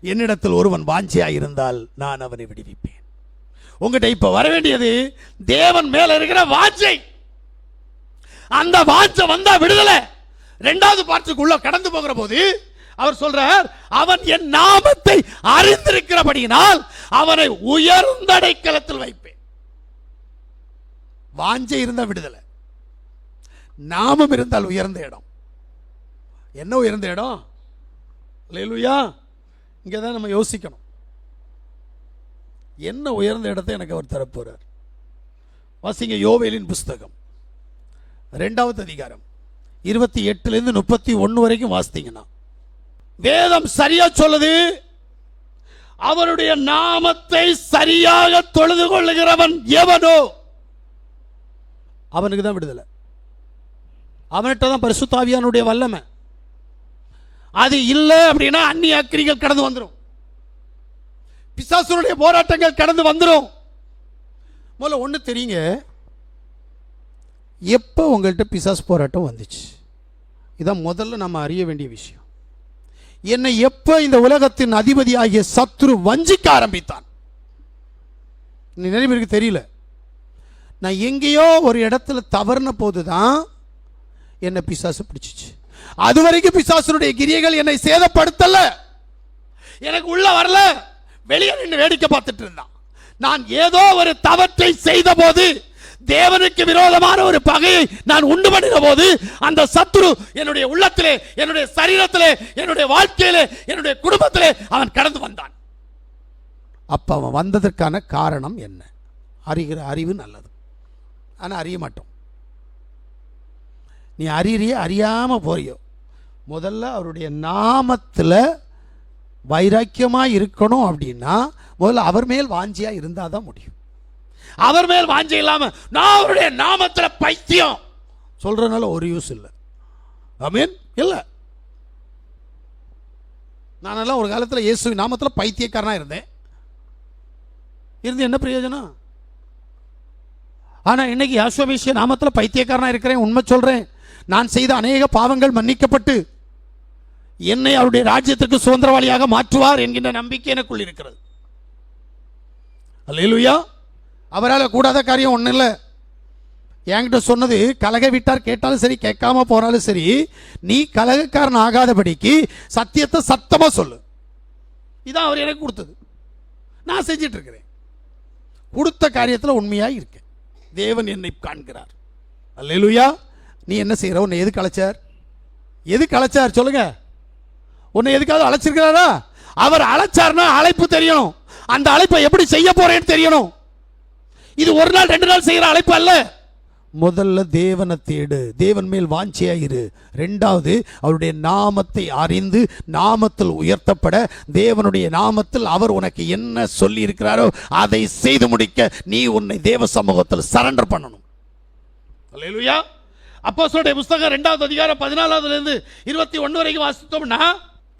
என்னிடத்தில் ஒருவன் வாஞ்சியா இருந்தால் நான் அவனை விடுவிப்பேன். உங்ககிட்ட இப்ப வர வேண்டியது தேவன் மேல இருக்கிற வாஞ்சை. அந்த வாஞ்சை வந்தா விடுதலை. ரெண்டாவது பாட்டுக்குள்ள கடந்து போகிற போது அவர் சொல்றார் அவன் என் நாமத்தை அறிந்திருக்கிறபடியினால் அவனை உயர்ந்த அடைக்கலத்தில் வைப்பேன். வாஞ்சை இருந்தா விடுதலை. நாமம் இருந்தால் உயர்ந்த இடம். என்ன உயர்ந்த இடம்? லேலுயா இங்கே தான் நம்ம யோசிக்கணும். என்ன உயர்ந்த இடத்தை எனக்கு அவர் தரப்போகிறார் வாசிங்க யோவேலின் புஸ்தகம். ரெண்டாவது அதிகாரம். இருபத்தி எட்டுலேருந்து முப்பத்தி ஒன்று வரைக்கும் வாசித்தீங்கன்னா. வேதம் சரியா சொல்லுது? அவருடைய நாமத்தை சரியாக தொழுது கொள்ளுகிறவன் எவனோ? அவனுக்கு தான் விடுதலை. அவன்கிட்ட தான் பரிசுத்தாவியானுடைய வல்லமை. அது இல்லை அப்படின்னா அந்நிய அக்கிரிகள் கடந்து வந்துடும் பிசாசுடைய போராட்டங்கள் கடந்து வந்துடும் முதல்ல ஒன்று தெரியுங்க. எப்போ உங்கள்கிட்ட பிசாஸ் போராட்டம் வந்துச்சு? இதான் முதல்ல நம்ம அறிய வேண்டிய விஷயம். என்னை எப்போ இந்த உலகத்தின் அதிபதி ஆகிய சத்ரு வஞ்சிக்க ஆரம்பித்தான்? நிறைய பேருக்கு தெரியல. நான் எங்கேயோ ஒரு இடத்துல தவறுன போது தான் என்னை பிசாசு பிடிச்சிச்சு. அது வரைக்கும் பிசாசுடைய கிரியைகள் என்னை சேதப்படுத்தல. எனக்கு உள்ள வரல. வெளியே நின்று வேடிக்கை பார்த்துட்டு இருந்தான். நான் ஏதோ ஒரு தவற்றை செய்த போது தேவனுக்கு விரோதமான ஒரு பகையை நான் உண்டு பண்ணின போது அந்த சத்துரு என்னுடைய உள்ளத்திலே என்னுடைய சரீரத்திலே என்னுடைய வாழ்க்கையிலே என்னுடைய குடும்பத்திலே அவன் கடந்து வந்தான். அப்ப அவன் வந்ததற்கான காரணம் என்ன? அறிகிற அறிவு நல்லது. ஆனால் அறிய மாட்டோம். நீ அறியறிய அறியாமல் போறியோ. முதல்ல அவருடைய நாமத்தில் வைராக்கியமாக இருக்கணும் அப்படின்னா முதல்ல அவர் மேல் வாஞ்சியாக இருந்தால் தான் முடியும். அவர் மேல் வாஞ்சி இல்லாமல் நான் அவருடைய நாமத்தில் பைத்தியம். சொல்கிறனால ஒரு யூஸ் இல்லை. அமீன் இல்ல. நானெல்லாம் ஒரு காலத்தில் இயேசு நாமத்தில் பைத்தியக்காரனாக இருந்தேன். இருந்து என்ன பிரயோஜனம்? ஆனால் இன்னைக்கு யாஸ்வமேசிய நாமத்தில் பைத்தியக்காரனாக இருக்கிறேன் உண்மை சொல்கிறேன் நான் செய்த அநேக பாவங்கள் மன்னிக்கப்பட்டு என்னை அவருடைய ராஜ்யத்திற்கு சுதந்திரவாளியாக மாற்றுவார் என்கின்ற நம்பிக்கை எனக்குள் இருக்கிறது. அல்லேலூயா. அவரால் கூடாத காரியம் ஒன்றும் இல்லை. என்கிட்ட சொன்னது கலக விட்டார் கேட்டாலும் சரி கேட்காம போனாலும் சரி நீ கலகக்காரன் ஆகாதபடிக்கு சத்தியத்தை சத்தமாக சொல்லு. இதான் அவர் எனக்கு கொடுத்தது. நான் செஞ்சிட்டு இருக்கிறேன் கொடுத்த காரியத்தில் உண்மையாக இருக்கேன். தேவன் என்னை காண்கிறார். அல்லேலூயா. நீ என்ன செய்கிற உன்னை எது கலைச்சார் எது கலைச்சார் சொல்லுங்க. உன்னை எதுக்காவது அழைச்சிருக்கிறாரா? அவர் அழைச்சார்னா அழைப்பு தெரியணும் அந்த அழைப்பை எப்படி செய்ய போறேன்னு தெரியணும். இது ஒரு நாள் ரெண்டு நாள் செய்கிற அழைப்பு அல்ல. முதல்ல தேவனை தேடு. தேவன் மேல் வாஞ்சியாயிரு ரெண்டாவது அவருடைய நாமத்தை அறிந்து நாமத்தில் உயர்த்தப்பட தேவனுடைய நாமத்தில் அவர் உனக்கு என்ன சொல்லி இருக்கிறாரோ அதை செய்து முடிக்க நீ உன்னை தேவ சமூகத்தில் சரண்டர் பண்ணணும். அல்லேலூயா அப்போஸ்தலருடைய புஸ்தகம் ரெண்டாவது அதிகாரம் பதினாலாவதுல இருந்து இருபத்தி ஒன்று வரைக்கும் வாசித்தோம்னா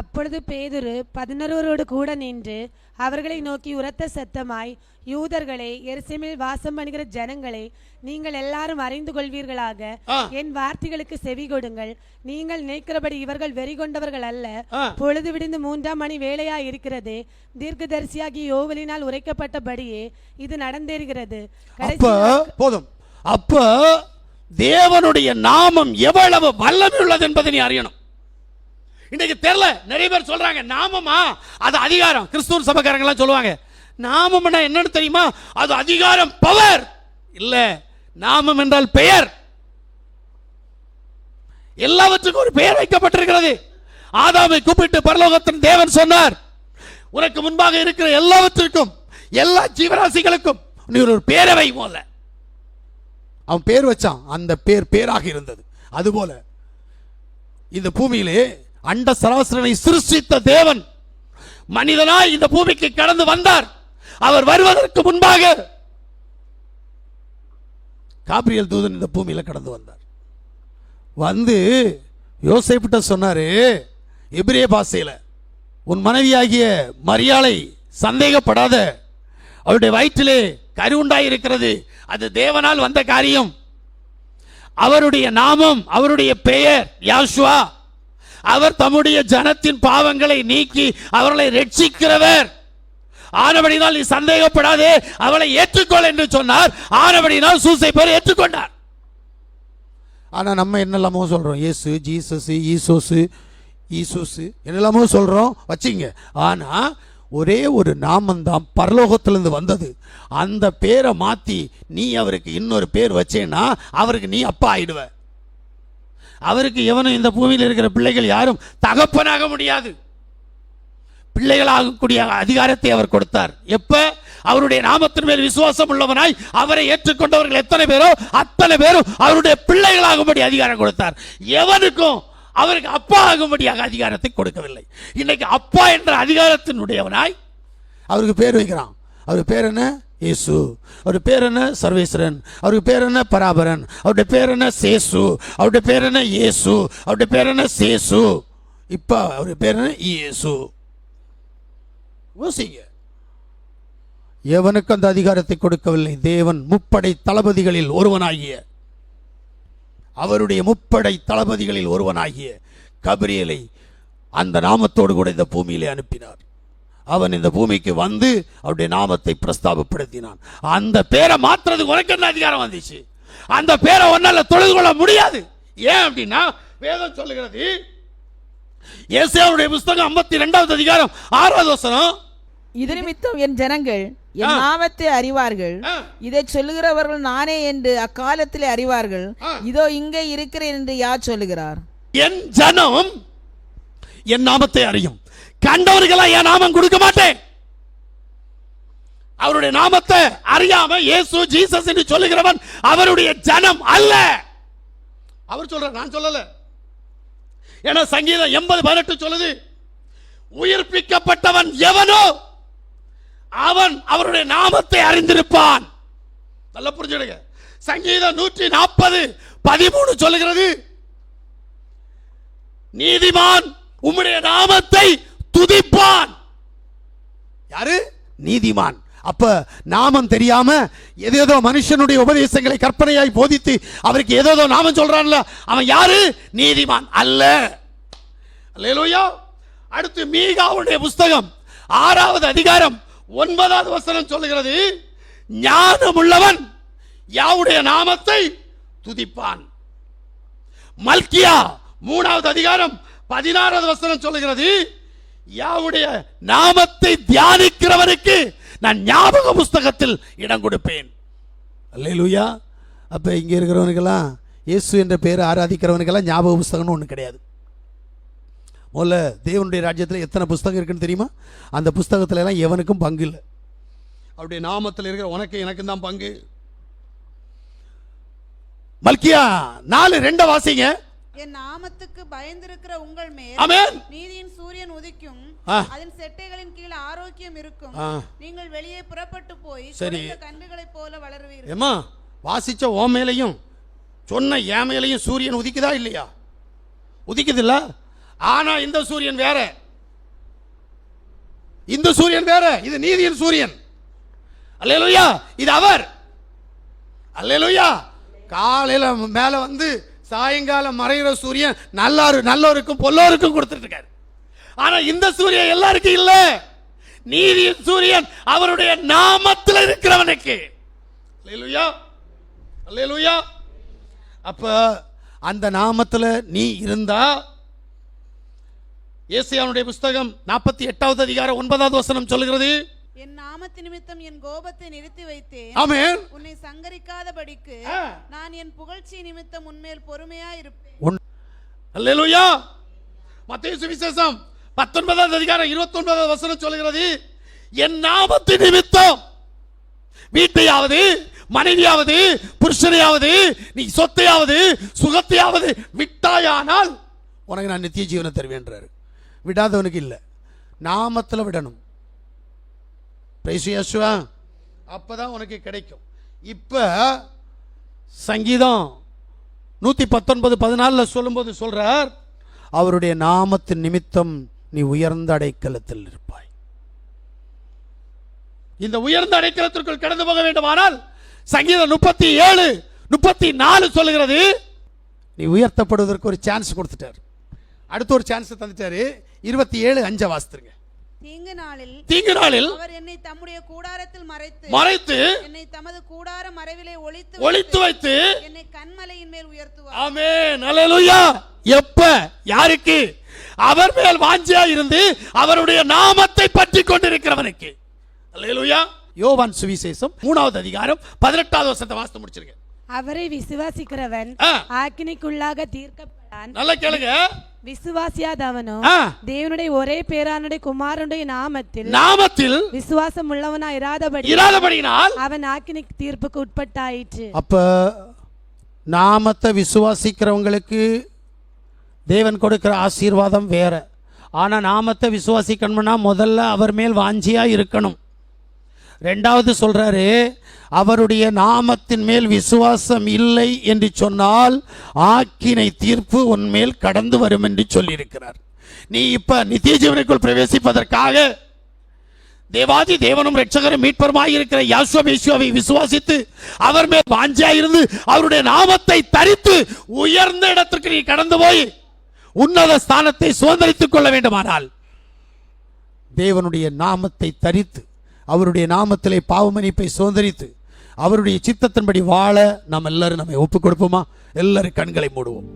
அப்பொழுது பேதுரு பதினொருவரோடு கூட நின்று அவர்களை நோக்கி உரத்த சத்தமாய் யூதர்களே எருசலேமில் வாசம் பண்ணுகிற ஜனங்களே நீங்கள் எல்லாரும் அறிந்து கொள்வீர்களாக. என் வார்த்தைகளுக்கு செவி கொடுங்கள். நீங்கள் நினைக்கிறபடி இவர்கள் வெறி கொண்டவர்கள் அல்ல. பொழுது விடிந்து மூன்றாம் மணி வேளையா இருக்கிறது. தீர்க்கதரிசியாகி யோவலினால் உரைக்கப்பட்டபடியே இது நடந்தேறுகிறது. அப்ப போதும். அப்ப தேவனுடைய நாமம் எவ்வளவு வல்லமை உள்ளது என்பதை நீ அறியணும். இன்னைக்கு தெரியல நிறைய பேர் சொல்றாங்க நாமமா? அது அதிகாரம். கிறிஸ்துவ சபக்காரங்கெல்லாம் சொல்லுவாங்க நாமம்னா என்னன்னு தெரியுமா? அது அதிகாரம் பவர் இல்ல நாமம் என்றால் பெயர். எல்லாவற்றுக்கும் ஒரு பெயர் வைக்கப்பட்டிருக்கிறது. ஆதாமை கூப்பிட்டு பரலோகத்தின் தேவன் சொன்னார் உனக்கு முன்பாக இருக்கிற எல்லாவற்றிற்கும் எல்லா ஜீவராசிகளுக்கும் நீ ஒரு பேரவை போல அவன் பேர் வச்சான். அந்த பேர் பேராக இருந்தது. அதுபோல இந்த பூமியிலே அண்ட சராசரனை சிருஷ்டித்த தேவன் மனிதனாய் இந்த பூமிக்கு கடந்து வந்தார். அவர் வருவதற்கு முன்பாக காபிரியல் தூதன் இந்த பூமியில கடந்து வந்தார். வந்து யோசேப்பிட்ட சொன்னாரு எபிரே பாஷையில உன் மனைவியாகிய மரியாளை சந்தேகப்படாத. அவருடைய வயிற்றிலே கரு உண்டாயிருக்கிறது. அது தேவனால் வந்த காரியம். அவருடைய நாமம் அவருடைய பெயர் யாசுவா. அவர் தம்முடைய ஜனத்தின் பாவங்களை நீக்கி அவர்களை ரட்சிக்கிறவர். ஆனபடினால் நீ சந்தேகப்படாதே அவளை ஏற்றுக்கொள் என்று சொன்னார். ஆனபடினால் சூசை பேர் ஏற்றுக்கொண்டார். ஆனா நம்ம என்னெல்லாமோ சொல்றோம். இயேசு ஜீசஸ் ஈசோசு ஈசோசு. என்னெல்லாமோ சொல்றோம். வச்சிங்க. ஆனா ஒரே ஒரு நாமந்தான் பரலோகத்திலிருந்து வந்தது. அந்த பேரை மாற்றி நீ அவருக்கு இன்னொரு பேர் வச்சேன்னா அவருக்கு நீ அப்பா ஆயிடுவ. அவருக்கு எவனும் இந்த பூமியில் இருக்கிற பிள்ளைகள் யாரும் தகப்பனாக முடியாது. பிள்ளைகளாகக்கூடிய அதிகாரத்தை அவர் கொடுத்தார். எப்ப? அவருடைய நாமத்தின் மேல் விசுவாசம் உள்ளவனாய் அவரை ஏற்றுக்கொண்டவர்கள் எத்தனை பேரோ அத்தனை பேரும் அவருடைய பிள்ளைகளாகும்படி அதிகாரம் கொடுத்தார். எவனுக்கும் அவருக்கு அப்பா ஆகும்படியாக அதிகாரத்தை கொடுக்கவில்லை. இன்னைக்கு அப்பா என்ற அதிகாரத்தினுடையவனாய் அவருக்கு பேர் வைக்கிறான். அவருக்கு பேர் என்ன? இயேசு. அவருடைய பேர் என்ன? சர்வேஸ்வரன். அவருக்கு பேர் என்ன? பராபரன். அவருடைய பேர் என்ன? சேசு. அவருடைய பேர் என்ன? இயேசு. அவருடைய பேர் என்ன? சேசு. இப்போ அவருடைய பேர் என்ன? இயேசு. யோசிங்க. எவனுக்கு அந்த அதிகாரத்தை கொடுக்கவில்லை? தேவன் முப்படை தளபதிகளில் ஒருவனாகிய அவருடைய முப்படை தளபதிகளில் ஒருவனாகிய கபிரியலை அந்த நாமத்தோடு கூட இந்த பூமியிலே அனுப்பினார். அவன் இந்த பூமிக்கு வந்து அவருடைய நாமத்தை பிரஸ்தாபப்படுத்தினான். அந்த பேரை மாற்றுறதுக்கு உனக்கு என்ன அதிகாரம் வந்துச்சு? அந்த பேரை ஒன்னால தொழுது கொள்ள முடியாது. ஏன் அப்படின்னா வேதம் சொல்லுகிறது ஏசாவுடைய புஸ்தகம் ஐம்பத்தி ரெண்டாவது அதிகாரம் ஆறாவது வசனம் இது நிமித்தம் என் ஜனங்கள். என் நாமத்தை அறிவார்கள். இதை சொல்லுகிறவர்கள் நானே என்று அக்காலத்திலே அறிவார்கள். இதோ இங்கே இருக்கிறேன் என்று யார் சொல்லுகிறார்? என் ஜனம் என் நாமத்தை அறியும். கண்டவர்களா என் நாமம் கொடுக்க மாட்டேன். அவருடைய நாமத்தை அறியாம இயேசு ஜீசஸ் என்று சொல்லுகிறவன் அவருடைய ஜனம் அல்ல. அவர் சொல்ற நான் சொல்லல. ஏன்னா சங்கீதம் எண்பது பதினெட்டு சொல்லுது உயிர்ப்பிக்கப்பட்டவன் எவனோ அவன் அவருடைய நாமத்தை அறிந்திருப்பான். நல்லா புரிஞ்சுடுங்க சங்கீதம் நூற்றி நாற்பது பதிமூணு சொல்லுகிறது. நீதிமான் உம்முடைய நாமத்தை துதிப்பான். யாரு? நீதிமான். அப்ப நாமம் தெரியாம ஏதேதோ மனுஷனுடைய உபதேசங்களை கற்பனையாய் போதித்து அவருக்கு ஏதேதோ நாமம் சொல்றான்ல அவன் யாரு? நீதிமான் அல்ல. அல்லேலூயா. அடுத்து மீகாவுடைய புஸ்தகம் ஆறாவது அதிகாரம் ஒன்பதாவது வசனம் சொல்லுகிறது ஞானம் உள்ளவன் யாவுடைய நாமத்தை துதிப்பான். மல்கியா மூணாவது அதிகாரம் பதினாறாவது வசனம் சொல்லுகிறது யாவுடைய நாமத்தை தியானிக்கிறவனுக்கு நான் ஞாபக புஸ்தகத்தில் இடம் கொடுப்பேன். அல்லேலூயா. அப்ப இங்க இருக்கிறவனுக்கெல்லாம் இயேசு என்ற பெயர் ஆராதிக்கிறவனுக்கெல்லாம் ஞாபக புஸ்தகம்னு ஒன்று கிடையாது. முதல்ல தேவனுடைய ராஜ்யத்தில் எத்தனை புஸ்தகம் இருக்குன்னு தெரியுமா? அந்த புஸ்தகத்துல எல்லாம் எவனுக்கும் பங்கு இல்லை. அவருடைய நாமத்தில் இருக்கிற உனக்கு எனக்கும் தான் பங்கு. மல்கியா நாலு ரெண்ட வாசிங்க. என் நாமத்துக்கு பயந்திருக்கிற உங்கள் மேல் நீதியின் சூரியன் உதிக்கும். அதன் செட்டைகளின் கீழ் ஆரோக்கியம் இருக்கும். நீங்கள் வெளியே புறப்பட்டு போய் சரி. குறைந்த கன்றுகளைப் போல வளருவீர்கள். ஏம்மா வாசிச்ச ஓ மேலையும் சொன்ன ஏன் மேலையும் சூரியன் உதிக்குதா இல்லையா? உதிக்குது ஆனால் இந்த சூரியன் வேற. இந்த சூரியன் வேற. இது நீதியின் சூரியன். அல்லேலூயா இது அவர். அல்லேலூயா காலையில் மேலே வந்து சாயங்காலம் மறைகிற சூரியன் நல்லாரு நல்லோருக்கும் பொல்லோருக்கும் கொடுத்துட்டு ஆனால் இந்த சூரியன் எல்லாருக்கும் இல்லை. நீதியின் சூரியன் அவருடைய நாமத்தில் இருக்கிறவனுக்கு. அல்லேலூயா அல்லேலூயா. அப்ப அந்த நாமத்தில் நீ இருந்தா ஏசியானுடைய புஸ்தகம் நாற்பத்தி எட்டாவது அதிகாரம் ஒன்பதாவது வசனம் சொல்லுகிறது. என் நாமத்து நிமித்தம் என் கோபத்தை நிறுத்தி வைத்தேன். ஆமென். உன்னை சங்கரிக்காதபடிக்கு. நான் என் புகழ்ச்சி நிமித்தம் உன்மேல் பொறுமையா இருப்பேன். அல்லேலூயா. மத்திய சுவிசேஷம் பத்தொன்பதாவது அதிகாரம் இருபத்தி ஒன்பதாவது வசனம் சொல்லுகிறது. என் நாமத்து நிமித்தம் வீட்டையாவது மனைவியாவது புருஷனையாவது நீ சொத்தையாவது சுகத்தையாவது விட்டாயானால் உனக்கு நான் நித்திய ஜீவனை தருவேன்றாரு விடாதவனுக்கு இல்லை. நாமத்தில் விடணும். பேசியாசுவா அப்போ தான் உனக்கு கிடைக்கும். இப்போ சங்கீதம் நூற்றி பத்தொன்பது பதினாலில் சொல்லும்போது சொல்கிறார் அவருடைய நாமத்தின் நிமித்தம் நீ உயர்ந்த அடைக்கலத்தில் இருப்பாய். இந்த உயர்ந்த அடைக்கலத்திற்குள் கடந்து போக வேண்டுமானால் சங்கீதம் முப்பத்தி ஏழு முப்பத்தி நாலு சொல்லுகிறது நீ உயர்த்தப்படுவதற்கு ஒரு சான்ஸ் கொடுத்துட்டார். அடுத்து ஒரு சான்ஸ் தந்துட்டாரு. இருபத்தி ஏழு அஞ்ச வாசித்துருங்க. தீங்கு நாளில் தீங்கு நாளில் அவர் என்னை தம்முடைய கூடாரத்தில் மறைத்து மறைத்து என்னை தமது கூடார மறைவிலே ஒளித்து ஒளித்து வைத்து என்னை கண்மலையின் மேல் உயர்த்துவார். ஆமென். அல்லேலூயா. எப்ப? யாருக்கு? அவர் மேல் வாஞ்சியா இருந்து அவருடைய நாமத்தை பற்றி கொண்டிருக்கிறவனுக்கு. அல்லேலூயா. யோவான் சுவிசேஷம் மூணாவது அதிகாரம் பதினெட்டாவது வருஷத்தை வாசித்து முடிச்சிருக்க அவரை விசுவாசிக்கிறவன். ஆக்கினைக்குள்ளாக தீர்க்கப்படான் நல்லா கேளுங்க. விசுவாசியாதவனோ ஆ. தேவனுடைய ஒரே பேரானுடைய குமாரனுடைய நாமத்தில் நாமத்தில் விசுவாசம் உள்ளவனா இராதபடி இராதபடியினால் அவன் ஆக்கினை தீர்ப்புக்கு உட்பட்டாயிற்று. அப்ப நாமத்தை விசுவாசிக்கிறவங்களுக்கு தேவன் கொடுக்கிற ஆசீர்வாதம் வேற. ஆனா நாமத்தை விசுவாசிக்கணும்னா முதல்ல அவர் மேல் வாஞ்சியா இருக்கணும். ரெண்டாவது சொல்றாரு அவருடைய நாமத்தின் மேல் விசுவாசம் இல்லை என்று சொன்னால் ஆக்கினை தீர்ப்பு உன்மேல் கடந்து வரும் என்று சொல்லியிருக்கிறார். நீ இப்ப நித்திய ஜீவனுக்குள் பிரவேசிப்பதற்காக தேவாதி தேவனும் ரட்சகரும் மீட்பருமாய் இருக்கிற யாசுவ விசுவாசித்து அவர் மேல் வாஞ்சியா இருந்து அவருடைய நாமத்தை தரித்து உயர்ந்த இடத்திற்கு நீ கடந்து போய் உன்னத ஸ்தானத்தை சுதந்திரித்துக் கொள்ள வேண்டுமானால் தேவனுடைய நாமத்தை தரித்து அவருடைய நாமத்திலே பாவமணிப்பை சுதந்திரித்து அவருடைய சித்தத்தின்படி வாழ நாம் எல்லாரும் நம்மை ஒப்புக் கொடுப்போமா எல்லாரும் கண்களை மூடுவோம்.